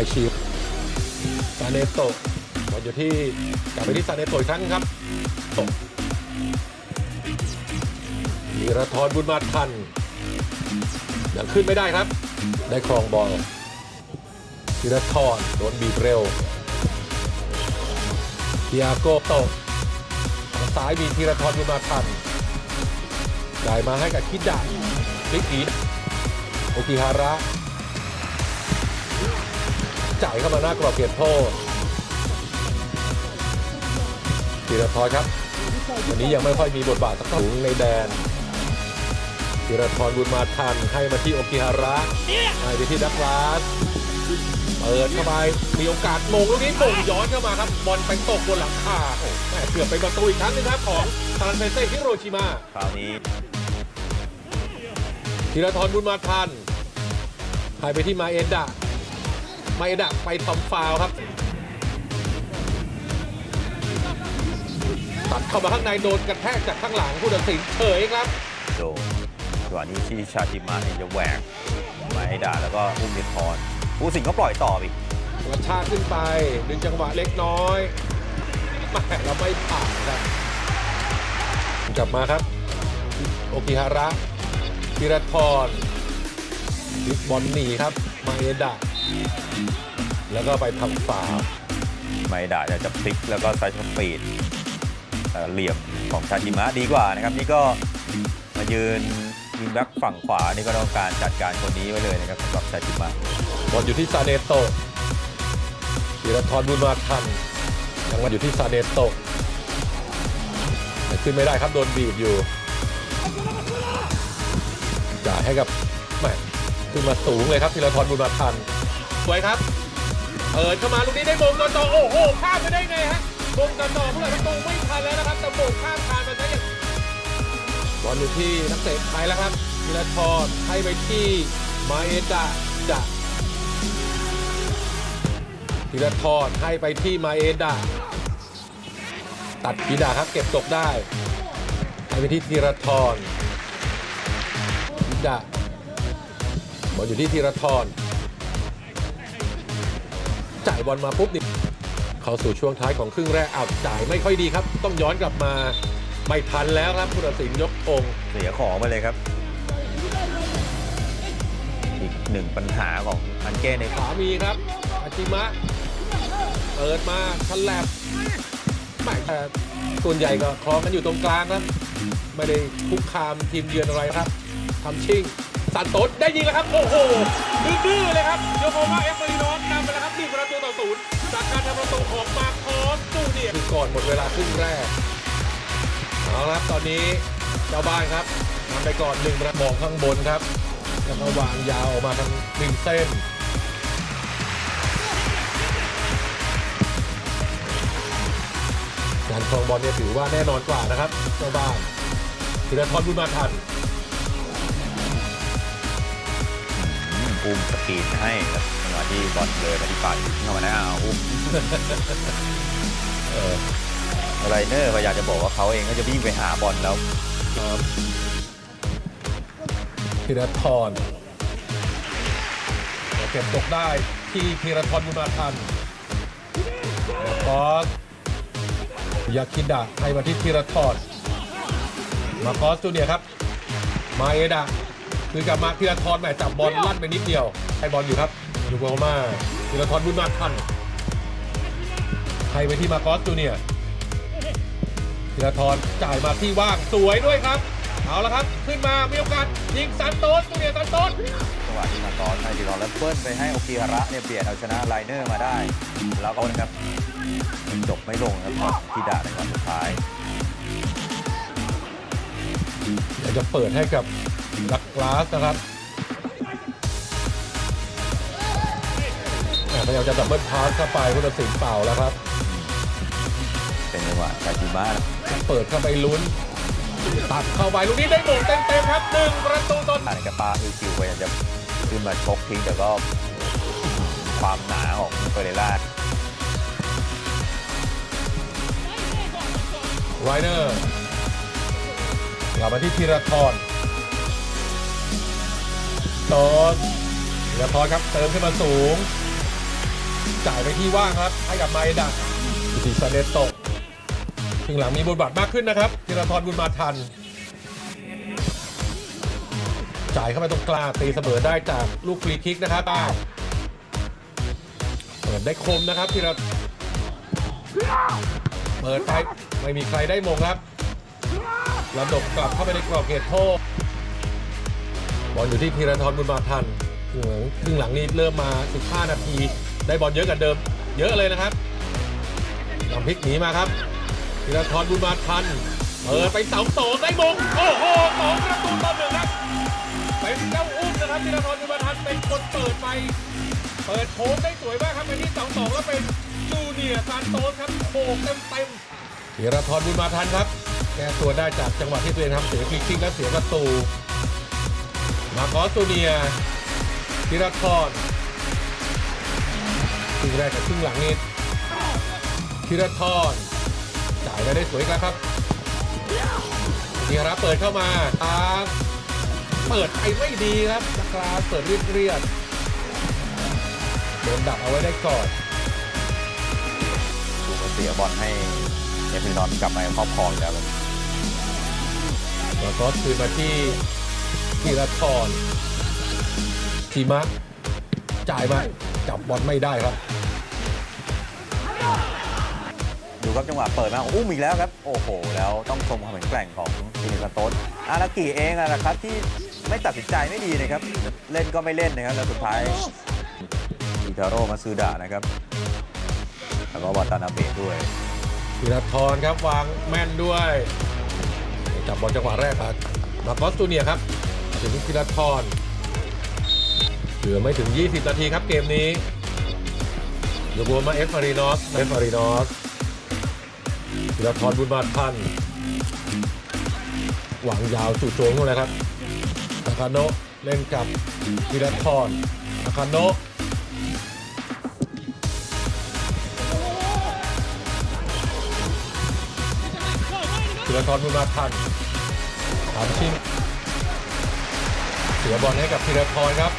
ายชิวซาเนโตะบอลอยู่ที่กลับไปที่ซาเนโตะอีกครั้งครับตกมีระทอนบุญมาทันยังขึ้นไม่ได้ครับ ได้ครองบอลธีรทรโดนบีบเร็วเทียโกโตะทางซ้ายมีธีรทรบุญมาทันได้มาให้กับคิดดะลิกอีโอกิฮาระ จ่ายเข้ามาหน้ากรอบเขตโทษธีรทรครับ วันนี้ยังไม่ค่อยมีบทบาทสักสูงในแดนธีรทรบุญมาทันให้มาที่โอกิฮาระให้ไปที่ดักลาสเปิดเข้าไปมีโอกาสมงลูกนี้มงย้อนเข้ามาครับบอลไปตกบนหลังคาโอ้แม่เกือบเป็นประตูอีกครั้งหนึงครับของซานเฟเซ่ฮิโรชิมาคราวนี้ธีรทรบุญมาทันให้ไปที่มาเอดะมา เอดะไปทำฟาวล์ครับ ตัดเข้ามาข้างในโดนกระแทกจากข้างหลังผู้ตัดสินเฉยครับ โดนจังหวะนี้ที่ชาติมาเนี่ยจะแหวกมาให้ด่าแล้วก็อุ้มเดทอนผู้สิงห์ก็ปล่อยต่ออีกกระชากขึ้นไปดึงจังหวะเล็กน้อยแม่เราไม่ผ่านครับ กลับมาครับ โอกิฮาระธีรทรบิ๊กบอลหนีครับ มาเอดะ แล้วก็ไปทำฟาวล์ไมด่าจะจะพลิกแล้วก็ไซส์สปีดเหลี่ยมของชาติมะดีกว่านะครับ นี่ก็มายืนยิงแบ็คฝั่งขวานี่ก็ต้องการจัดการคนนี้ไว้เลยนะครับสำหรับชาติมะบอลอยู่ที่ซาเนโตธีรทรบุญมาทันยังมาอยู่ที่ซาเนโตขึ้นไม่ได้ครับโดนบีบอยู่จ่ายให้กับแม่ขึ้นมาสูงเลยครับธีรทรบุญมาทัน สวยครับเปิดเข้ามาลูกนี้ได้มงต่อต่อโอ้โหข้ามไปได้ไงฮะมงต่อต่อผู้หลักประตูไม่ทันแล้วนะครับแต่มงข้ามคานมาซะอย่างบอลอยู่ที่นักเตะไทยแล้วครับธีรทรให้ไปที่มาเอดะจะธีรทรให้ไปที่มาเอดาตัดกีดาครับเก็บตกได้ให้ไปที่ธีรทรกีดาบอลอยู่ที่ธีรทร จ่ายบอลมาปุ๊บนี่เข้าสู่ช่วงท้ายของครึ่งแรกอ้าวจ่ายไม่ค่อยดีครับ ต้องย้อนกลับมาไม่ทันแล้วครับผู้ตัดสินยกองค์เสียของไปเลยครับ อีกหนึ่งปัญหาของอันเก้ในขวามีครับอาจิมะเปิดมาฉลับไม่แต่ส่วนใหญ่ก็คล้องกันอยู่ตรงกลางนะไม่ได้คุกคามทีมเยือนอะไรครับทำชิง สันโตสได้ยิงแล้วครับ โอ้โหดื้อๆเลยครับโยโกมาเอฟมารินอสนำไปแล้วครับหนึ่งประตูต่อศูนย์จากการทำประตูของมาคอสตูเนียก่อนหมดเวลาครึ่งแรกเอาละครับตอนนี้เจ้าบ้านครับนำไปก่อนหนึ่งประตูมองข้างบนครับแล้วก็วางยาวออกมาทางหนึ่งเส้นการครองบอลเนี่ยถือว่าแน่นอนกว่านะครับเจ้าบ้านธีรทรบุญมาทัน อืมอุ้มสกรีนให้ครับจังหวะที่บอลเลยมาที่ปาดเข้ามาแล้วอุ้มเออไรเนอร์พยายามจะบอกว่าเขาเองก็จะวิ่งไปหาบอลแล้วครับธีรทรเก็บตกได้ที่ธีรทรบุญมาทันแล้วก็ยาคิดะให้มาที่ธีรทรมาคอสจูเนียร์ครับ มาเอดะ คือกลับมาธีรทรแหมจับบอลลั่นไปนิดเดียวให้บอลอยู่ครับอยู่โกมาธีรทรบุญมาทันให้ไปที่มาคอสจูเนียร์ธีรทรจ่ายมาที่ว่างสวยด้วยครับ เอาละครับ ขึ้นมามีโอกาสยิงซันโตสตูเนียซันโตสจังหวะที่มาตอนให้ดีรอนแล้วเบิ้ลไปให้โอกิฮาระเนี่ยเบียดเอาชนะไลเนอร์มาได้ แล้วก็นะครับจบไม่ลงนะครับที่ด่าในวันสุดท้ายอยากจะเปิดให้กับ ดักลาสนะครับแหม่พยายามจะดับเบิลพาสเข้าไปผู้ตัดสินเปล่าแล้วครับ เป็นจังหวะชาจิมะเปิดเข้าไปลุ้น ตัดเข้าไปลูกนี้ได้หมงเต็มๆครับหนึ่งประตูต่อผ่านกับปาอิวคิวพยายามจะขึ้นมาชกทิ้งแต่ก็ความหนาของเฟเรล่าไรเนอร์กลับมาที่ธีรทร ตอนธีรทรครับเติมขึ้นมาสูง จ่ายไปที่ว่างครับ ให้กับไมดะอิติซาเนโตะถึงหลังมีบทบาทมากขึ้นนะครับธีรทรบุญมาทัน จ่ายเข้าไปตรงกลางตีเสมอได้จากลูกฟรีคิกนะครับอ้าวเปิดได้คมนะครับธีรเปิดไปไม่มีใครได้มงครับระดกกลับเข้าไปในกรอบเขตโทษ บอลอยู่ที่ธีรทรบุญมาทันครึ่งหลังครึ่งหลังนี้เริ่มมา 15 นาที ได้บอลเยอะกันเดิม เยอะเลยนะครับนำพลิกหนีมาครับธีรทรบุญมาทันเปิดไปเสาโตได้มงโอ้โหสองประตูต่อหนึ่งครับเป็นเจ้าอุ้มนะครับธีรทรบุญมาทันเป็นคนเปิดไป เปิดโค้งได้สวยมากครับเป็นที่สองสองแล้วเป็นจูเนียร์ซานโตสครับโขกเต็มเต็มๆธีรทรบุญมาทันครับแก้ตัวได้จากจังหวะที่ตัวเองทำเสียฟรีคิกและเสียประตู มาคอสตูเนียร์ธีรทรครึ่งแรกกับครึ่งหลังนี่ธีรทรจ่ายไปได้สวยอีกแล้วครับธีระเปิดเข้ามาตามเปิดไปไม่ดีครับจักราเปิดเรียบเรียบๆโดนดักเอาไว้ได้ก่อนดูมาเสียบอลให้เอฟรินอนกลับมาครอบครองอีกแล้วครับแล้วก็คืนมาที่ ธีรทรทีมะ จ่ายมา จับบอลไม่ได้ครับ ดูครับจังหวะเปิดมาอุ้มอีกแล้วครับ โอ้โห แล้วต้องชมความแข็งแกร่งของทีมกันโต๊ดอารากิเองอะนะครับที่ไม่ตัดสินใจไม่ดีนะครับ เล่นก็ไม่เล่นนะครับแล้วสุดท้ายอิทาโร่มาซูดะนะครับ แล้วก็วาตานาเบะด้วยธีรทรครับวางแม่นด้วยจับบอลจังหวะแรกครับมาคอสตูเนียร์ครับ ถึงธีรทรเหลือไม่ถึง 20 นาทีครับเกมนี้โยโกมาเอฟมารีนอสเอฟมารีนอสธีรทรบุญมาทันหวังยาวจู่โจมลงเลยครับทาคาโนะเล่นกับธีรทรทาคาโนะธีรทรบุญมาทันถามชิงเสียบอลให้กับธีรทรครับ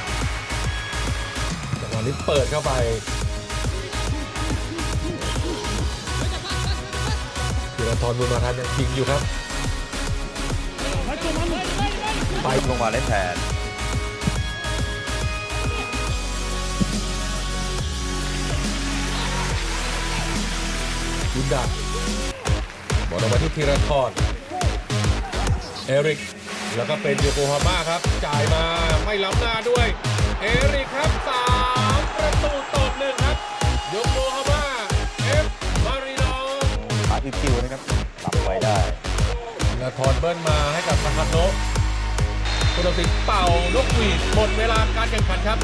จังหวะนี้เปิดเข้าไปธีรทรบุญมาทันยังยิงอยู่ครับ ไปลงมาเล่นแทนยุดดักบอลออกมาที่ธีรทรเอริก แล้วก็เป็นโยโกฮาม่าครับ จ่ายมาไม่ล้ำหน้าด้วย เอริกครับสามประตูต่อหนึ่งครับโยโกฮาม่าเอฟมาริโนขาอิคิวนะครับรับไว้ได้แล้วทรเบิ้ลมาให้กับทาคาโนะคุณตัดสินเป่านกหวีดหมดเวลาการแข่งขันครับ